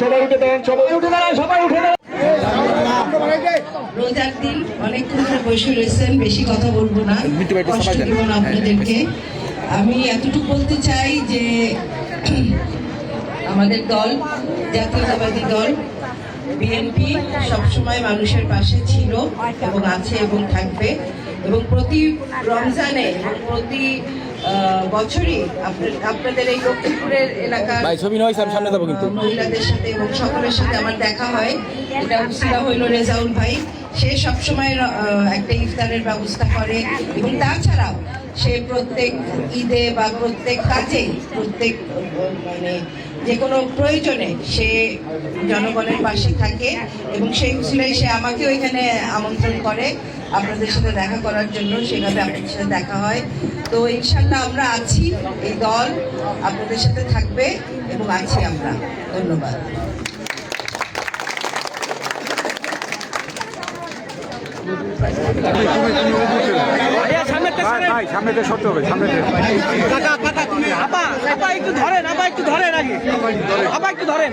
সবাই উঠে দেন সবাই উঠে দাঁড়ান সবাই উঠে দাঁড়ান। রোজার দিন অনেকক্ষণ ধরে বসে রয়েছেন বেশি কথা বলব না। কষ্ট দিব না আপনাদেরকে। আমি এতটুকু বলতে চাই যে আমাদের দল জাতীয়তাবাদী দল বিএনপি সবসময় মানুষের পাশে ছিল এবং আছে এবং থাকবে। এবং প্রতি রমজানে এবং প্রতি বছরই আপনাদের এই লক্ষ্মীপুরের এলাকার ভাই ছবি নয় সামনে যাব কিন্তু। মহিলাদের সাথে এবং সকলের সাথে আমার দেখা হয়। এটা উসিলা হইল রেজাউল ভাই। সে সবসময় একটা ইফতারের ব্যবস্থা করে এবং তাছাড়াও সে প্রত্যেক ঈদে বা প্রত্যেক কাজে প্রত্যেক মানে যে কোনো প্রয়োজনে সে জনগণের পাশে থাকে এবং সেই উসিলায় সে আমাকেও এখানে আমন্ত্রণ করে। আপনাদের সাথে দেখা করার জন্য সেভাবে আপনাদের সাথে দেখা হয়। তো ইনশাল্লাহ আমরা আছি এই দল আপনাদের সাথে থাকবে এবং আছি আমরা। ধন্যবাদ। ভাই সামনে সরতে হবে সামনে কাকা কাকা তুমি আপা আপা একটু ধরেন আপা একটু ধরেন আগে। আপা একটু ধরেন।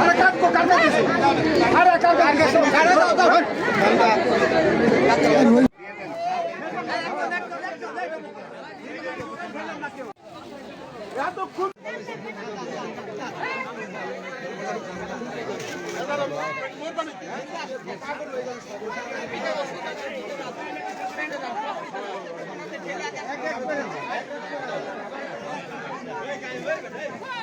আরে কাটকো কাটবে আরে কাটবে আরে কাটবে যতক্ষণ Hey, guys, look at